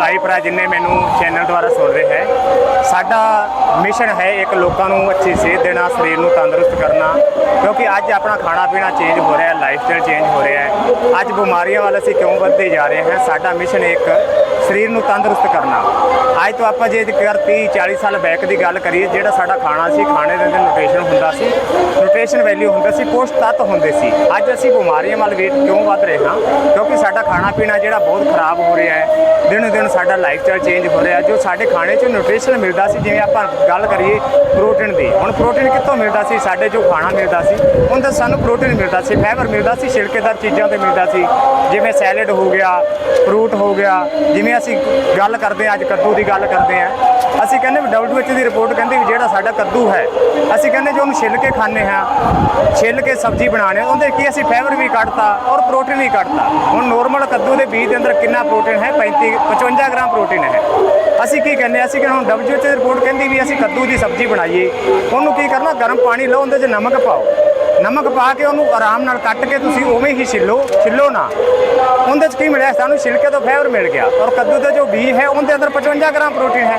Live ਭਰਾ ਜਿੰਨੇ ਮੈਨੂੰ ਚੈਨਲ ਦੁਆਰਾ ਸੁਣ ਰਹੇ ਹੈ, ਸਾਡਾ ਮਿਸ਼ਨ ਹੈ ਇੱਕ ਲੋਕਾਂ ਨੂੰ ਅੱਛੀ ਸਿਹਤ ਦੇਣਾ, ਸਰੀਰ ਨੂੰ ਤੰਦਰੁਸਤ ਕਰਨਾ, ਕਿਉਂਕਿ ਅੱਜ ਆਪਣਾ ਖਾਣਾ ਪੀਣਾ ਚੇਂਜ ਹੋ ਰਿਹਾ ਹੈ ਲਾਈਫ ਸਟਾਈਲ ਚੇਂਜ ਹੋ ਰਿਹਾ ਹੈ। ਅੱਜ ਬਿਮਾਰੀਆਂ ਵੱਲ ਅਸੀਂ ਕਿਉਂ ਵੱਧਦੇ ਜਾ ਰਹੇ ਹਾਂ, ਸਾਡਾ ਮਿਸ਼ਨ ਇੱਕ ਸਰੀਰ ਨੂੰ ਤੰਦਰੁਸਤ ਕਰਨਾ। ਅੱਜ ਤੋਂ ਆਪਾਂ ਜੇ ਕਰ 30 40 ਸਾਲ ਬੈਕ ਦੀ ਗੱਲ ਕਰੀਏ, ਜਿਹੜਾ ਸਾਡਾ ਖਾਣਾ ਸੀ, ਖਾਣੇ ਦੇ ਅੰਦਰ ਨਿਊਟ੍ਰੀਸ਼ਨ ਹੁੰਦਾ ਸੀ ਨਿਊਟ੍ਰੀਸ਼ਨ ਵੈਲਿਊ ਹੁੰਦਾ ਸੀ, ਪੋਸ਼ਟ ਤੱਤ ਹੁੰਦੇ ਸੀ। ਅੱਜ ਅਸੀਂ ਬਿਮਾਰੀਆਂ ਵੱਲ ਵੇਟ ਕਿਉਂ ਵੱਧ ਰਹੇ ਹਾਂ? ਕਿਉਂਕਿ ਸਾਡਾ ਖਾਣਾ ਪੀਣਾ ਜਿਹੜਾ ਬਹੁਤ ਖਰਾਬ ਹੋ ਰਿਹਾ ਹੈ। ਦਿਨੋ ਦਿਨ ਸਾਡਾ ਲਾਈਫ ਸਟਾਈਲ ਚੇਂਜ ਹੋ ਰਿਹਾ। ਜੋ ਸਾਡੇ ਖਾਣੇ 'ਚ ਨਿਊਟ੍ਰੀਸ਼ਨ ਮਿਲਦਾ ਸੀ, ਜਿਵੇਂ ਆਪਾਂ ਗੱਲ ਕਰੀਏ ਪ੍ਰੋਟੀਨ ਦੀ। ਹੁਣ ਪ੍ਰੋਟੀਨ ਕਿੱਥੋਂ ਮਿਲਦਾ ਸੀ? ਸਾਡੇ ਜੋ ਖਾਣਾ ਮਿਲਦਾ ਸੀ, ਉਹਦਾ ਸਾਨੂੰ ਪ੍ਰੋਟੀਨ ਮਿਲਦਾ ਸੀ ਫਾਈਬਰ ਮਿਲਦਾ ਸੀ, ਛਿਲਕੇਦਾਰ ਚੀਜ਼ਾਂ ਤੇ ਮਿਲਦਾ ਸੀ। ਜਿਵੇਂ ਸੈਲਡ ਹੋ ਗਿਆ ਫਰੂਟ ਹੋ ਗਿਆ, ਜਿਵੇਂ ਅਸੀਂ ਗੱਲ ਕਰਦੇ ਹਾਂ, ਅੱਜ ਕੱਦੂ ਦੀ ਗੱਲ ਕਰਦੇ ਹਾਂ। ਅਸੀਂ ਕਹਿੰਦੇ ਵੀ WHO ਦੀ ਰਿਪੋਰਟ ਕਹਿੰਦੀ ਵੀ ਜਿਹੜਾ ਸਾਡਾ ਕੱਦੂ ਹੈ, ਅਸੀਂ ਕਹਿੰਦੇ ਜੋ ਉਹਨੂੰ ਛਿੱਲ ਕੇ ਖਾਂਦੇ ਹਾਂ। ਛਿੱਲ ਕੇ ਸਬਜ਼ੀ ਬਣਾਉਂਦੇ ਹਾਂ ਉਹਦੇ ਕੀ ਅਸੀਂ ਫਾਈਬਰ ਵੀ ਕੱਢਤਾ ਔਰ ਪ੍ਰੋਟੀਨ ਵੀ ਕੱਢਤਾ। ਹੁਣ ਨੋਰਮਲ ਕੱਦੂ ਦੇ ਬੀਜ ਦੇ ਅੰਦਰ ਕਿੰਨਾ ਪ੍ਰੋਟੀਨ ਹੈ? 35 55 ਗ੍ਰਾਮ ਪ੍ਰੋਟੀਨ ਹੈ। ਅਸੀਂ ਕੀ ਕਹਿੰਦੇ ਹਾਂ? ਅਸੀਂ ਕਹਿੰਦੇ ਹੁਣ WHO ਦੀ ਰਿਪੋਰਟ ਕਹਿੰਦੀ ਵੀ ਅਸੀਂ ਕੱਦੂ ਦੀ ਸਬਜ਼ੀ ਬਣਾਈਏ। ਉਹਨੂੰ ਕੀ ਕਰਨਾ? ਗਰਮ ਪਾਣੀ ਲਓ, ਉਹਦੇ 'ਚ ਨਮਕ ਪਾਓ। ਨਮਕ ਪਾ ਕੇ ਉਹਨੂੰ ਆਰਾਮ ਨਾਲ ਕੱਟ ਕੇ ਤੁਸੀਂ ਉਵੇਂ ਹੀ ਛਿੱਲੋ ਛਿੱਲੋ ਨਾ। ਉਹਦੇ 'ਚ ਕੀ ਮਿਲਿਆ? ਸਾਨੂੰ ਛਿਲਕੇ ਤੋਂ ਫਾਈਬਰ ਮਿਲ ਗਿਆ। ਔਰ ਕੱਦੂ ਦਾ ਜੋ ਬੀਜ ਹੈ, ਉਹਦੇ ਅੰਦਰ 55 ਗ੍ਰਾਮ ਪ੍ਰੋਟੀਨ ਹੈ।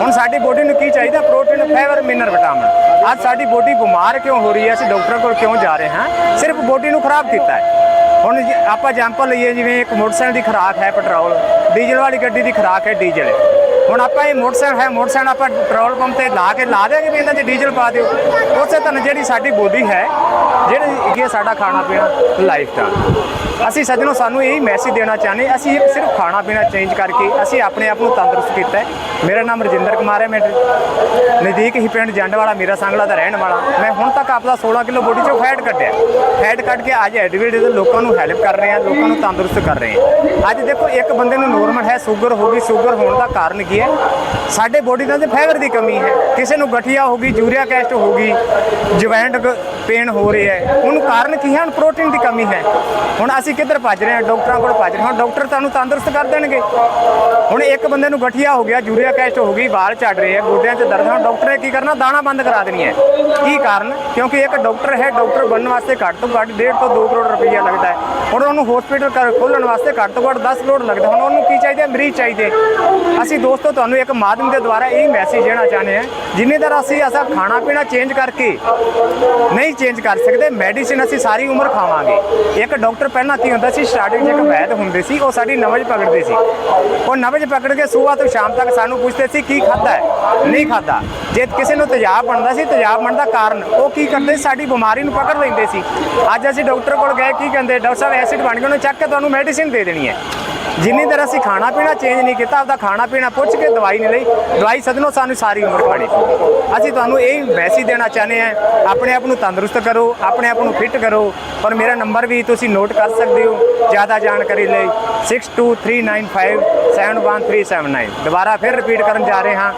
ਹੁਣ ਸਾਡੀ ਬੋਡੀ ਨੂੰ ਕੀ ਚਾਹੀਦਾ? ਪ੍ਰੋਟੀਨ ਫਾਈਬਰ ਮਿਨਰਲ ਵਿਟਾਮਿਨ ਅੱਜ ਸਾਡੀ ਬੋਡੀ ਬਿਮਾਰ ਕਿਉਂ ਹੋ ਰਹੀ ਹੈ? ਅਸੀਂ ਡਾਕਟਰ ਕੋਲ ਕਿਉਂ ਜਾ ਰਹੇ ਹਾਂ? ਸਿਰਫ ਬੋਡੀ ਨੂੰ ਖਰਾਬ ਕੀਤਾ ਹੈ। ਹੁਣ ਜੇ ਆਪਾਂ ਐਗਜਾਮਪਲ ਲਈਏ, ਜਿਵੇਂ ਇੱਕ ਮੋਟਰਸਾਈਕਲ ਦੀ ਖੁਰਾਕ ਹੈ, ਪੈਟਰੋਲ। ਡੀਜ਼ਲ ਵਾਲੀ ਗੱਡੀ ਦੀ ਖੁਰਾਕ ਹੈ, ਡੀਜ਼ਲ। ਹੁਣ ਆਪਾਂ ਇਹ ਮੋਟਰਸਾਈਕਲ ਹੈ, ਮੋਟਰਸਾਈਕਲ ਆਪਾਂ ਪੈਟਰੋਲ ਪੰਪ ਤੇ ਲਾ ਕੇ ਲਾ ਦੇਗੇ ਵੀ ਇਹਨਾਂ 'ਚ ਡੀਜ਼ਲ ਪਾ ਦਿਓ। ਉਸੇ ਤਰ੍ਹਾਂ ਜਿਹੜੀ ਸਾਡੀ ਬੋਡੀ ਹੈ, ਜਿਹੜੀ ਕੀ ਸਾਡਾ ਖਾਣਾ ਪੀਣਾ ਲਾਈਫ ਦਾ। ਅਸੀਂ ਸੱਜਣੋ ਸਾਨੂੰ ਇਹੀ ਮੈਸੇਜ ਦੇਣਾ ਚਾਹੁੰਦੇ ਅਸੀਂ ਸਿਰਫ ਖਾਣਾ ਪੀਣਾ ਚੇਂਜ ਕਰਕੇ ਅਸੀਂ ਆਪਣੇ ਆਪ ਨੂੰ ਤੰਦਰੁਸਤ ਕੀਤਾ ਹੈ। ਮੇਰਾ ਨਾਮ ਰਜਿੰਦਰ ਕੁਮਾਰ ਹੈ, ਮੈਂ ਨਜ਼ਦੀਕ ਹੀ ਪਿੰਡ ਜੰਡ ਵਾਲਾ ਮੇਰਾ ਸੰਗਲਾ ਦਾ ਰਹਿਣ ਵਾਲਾ। ਮੈਂ ਹੁਣ ਤੱਕ ਆਪਦਾ 16 ਕਿਲੋ ਬੋਡੀ ਚੋਂ ਫੈਟ ਕੱਢਿਆ। ਫੈਟ ਕੱਢ ਕੇ ਅੱਜ ਐਡਵਿਟ ਦੇ ਲੋਕਾਂ ਨੂੰ ਹੈਲਪ ਕਰ ਰਹੇ ਹਾਂ, ਲੋਕਾਂ ਨੂੰ ਤੰਦਰੁਸਤ ਕਰ ਰਹੇ ਹਾਂ। ਅੱਜ ਦੇਖੋ, ਇੱਕ ਬੰਦੇ ਨੂੰ ਨੋਰਮਲ ਹੈ ਸ਼ੂਗਰ ਹੋ ਗਈ ਸ਼ੂਗਰ ਹੋਣ ਦਾ ਕਾਰਨ ਕੀ ਹੈ? ਸਾਡੇ ਬੋਡੀ ਦੇ ਅੰਦਰ ਫਾਈਬਰ ਦੀ ਕਮੀ ਹੈ। ਕਿਸੇ ਨੂੰ ਗਠੀਆ ਹੋ ਗਈ, ਯੂਰੀਆ ਕੈਸਟ ਹੋ ਗਈ ਜੁਆਇੰਟ ਪੇਨ ਹੋ ਰਿਹਾ ਹੈ। ਉਹਨੂੰ ਕਾਰਨ ਕੀ ਹੈ? ਹੁਣ ਪ੍ਰੋਟੀਨ ਦੀ ਕਮੀ ਹੈ। ਹੁਣ ਅਸੀਂ ਕਿੱਧਰ ਭੱਜ ਰਹੇ ਹਾਂ? ਡਾਕਟਰਾਂ ਕੋਲ ਭੱਜ ਰਹੇ ਹਾਂ। ਡਾਕਟਰ ਤੁਹਾਨੂੰ ਤੰਦਰੁਸਤ ਕਰ ਦੇਣਗੇ। ਹੁਣ ਇੱਕ ਬੰਦੇ ਨੂੰ ਗਠੀਆ ਹੋ ਗਿਆ, ਯੂਰੀਆ ਕੈਸਟ ਹੋ ਗਈ, ਵਾਲ ਝੜ ਰਹੇ ਆ ਗੋਡਿਆਂ 'ਚ ਦਰਦ ਹੈ। ਡਾਕਟਰ ਨੇ ਕੀ ਕਰਨਾ? ਦਾਣਾ ਬੰਦ ਕਰਾ ਦੇਣੀ ਹੈ। ਕੀ ਕਾਰਨ? ਕਿਉਂਕਿ ਇੱਕ ਡਾਕਟਰ ਹੈ, ਡਾਕਟਰ ਬਣਨ ਵਾਸਤੇ ਘੱਟ ਤੋਂ ਘੱਟ 1.5 ਤੋਂ 2 ਕਰੋੜ ਰੁਪਈਆ ਲੱਗਦਾ ਹੈ। ਹੁਣ ਉਹਨੂੰ ਹਸਪੀਟਲ ਕਰ ਖੋਲਣ ਵਾਸਤੇ ਘੱਟ ਤੋਂ ਘੱਟ 10 ਕਰੋੜ ਲੱਗਦਾ। ਹੁਣ ਉਹਨੂੰ ਕੀ ਚਾਹੀਦਾ? ਮਰੀਜ਼ ਚਾਹੀਦੇ। ਅਸੀਂ ਦੋਸਤੋ, ਤੁਹਾਨੂੰ ਇੱਕ ਮਾਧਿਅਮ ਦੇ ਦੁਆਰਾ ਇਹ ਮੈਸੇਜ ਦੇਣਾ ਚਾਹੁੰਦੇ ਹਾਂ। ਜਿੰਨੇ ਦਰ ਅਸੀਂ ਅਸਾ ਖਾਣਾ ਪੀਣਾ ਚੇਂਜ ਕਰਕੇ ਨਹੀਂ ਚੇਂਜ ਕਰ ਸਕਦੇ ਮੈਡੀਸਿਨ ਅਸੀਂ ਸਾਰੀ ਉਮਰ ਖਾਵਾਂਗੇ। ਇੱਕ ਡਾਕਟਰ ਪਹਿਲਾਂ ਕੀ ਹੁੰਦਾ ਸੀ ਸਟਾਰਟਿੰਗ 'ਚ ਇੱਕ ਵੈਦ ਹੁੰਦੇ ਸੀ, ਉਹ ਸਾਡੀ ਨਬਜ ਪਕੜਦੇ ਸੀ। ਉਹ ਨਬਜ ਪਕੜ ਕੇ ਸਵੇਰ ਤੋਂ ਸ਼ਾਮ ਤੱਕ ਸਾਨੂੰ ਪੁੱਛਦੇ ਸੀ, ਕੀ ਖਾਦਾ ਹੈ? ਨਹੀਂ ਖਾਦਾ ਜੇ ਕਿਸੇ ਨੂੰ ਤੇਜ਼ਾਬ ਬਣਦਾ ਸੀ, ਤੇਜ਼ਾਬ ਬਣਨ ਦਾ ਕਾਰਨ ਉਹ ਕੀ ਕਰਦੇ ਸੀ? ਸਾਡੀ ਬਿਮਾਰੀ ਨੂੰ ਪਕੜ ਲੈਂਦੇ ਸੀ। ਅੱਜ ਅਸੀਂ ਡਾਕਟਰ ਕੋਲ ਗਏ, ਕੀ ਕਹਿੰਦੇ, ਡਾਕਟਰ ਸਾਹਿਬ ਐਸਿਡ ਬਣ ਗਿਆ ਉਹਨੂੰ ਚੱਕ ਕੇ ਤੁਹਾਨੂੰ ਮੈਡੀਸਿਨ ਦੇ ਦੇਣੀ ਹੈ। ਜਿੰਨੀ ਦੇਰ ਅਸੀਂ ਖਾਣਾ ਪੀਣਾ ਚੇਂਜ ਨਹੀਂ ਕੀਤਾ, ਆਪਦਾ ਖਾਣਾ ਪੀਣਾ ਪੁੱਛ ਕੇ ਦਵਾਈ ਨਹੀਂ ਲਈ, ਦਵਾਈ ਸਦਨੋਂ ਸਾਨੂੰ ਸਾਰੀ ਉਮਰ ਖਾਣੀ ਅਸੀਂ ਤੁਹਾਨੂੰ ਇਹ ਮੈਸੇਜ ਦੇਣਾ ਚਾਹੁੰਦੇ ਹਾਂ, ਆਪਣੇ ਆਪ ਨੂੰ ਤੰਦਰੁਸਤ ਕਰੋ, ਆਪਣੇ ਆਪ ਨੂੰ ਫਿੱਟ ਕਰੋ ਔਰ ਮੇਰਾ ਨੰਬਰ ਵੀ ਤੁਸੀਂ ਨੋਟ ਕਰ ਸਕਦੇ ਹੋ, ਜ਼ਿਆਦਾ ਜਾਣਕਾਰੀ ਲਈ 6239571379 ਦੁਬਾਰਾ ਫਿਰ ਰਿਪੀਟ ਕਰਨ ਜਾ ਰਹੇ ਹਾਂ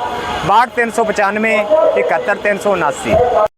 62395 71379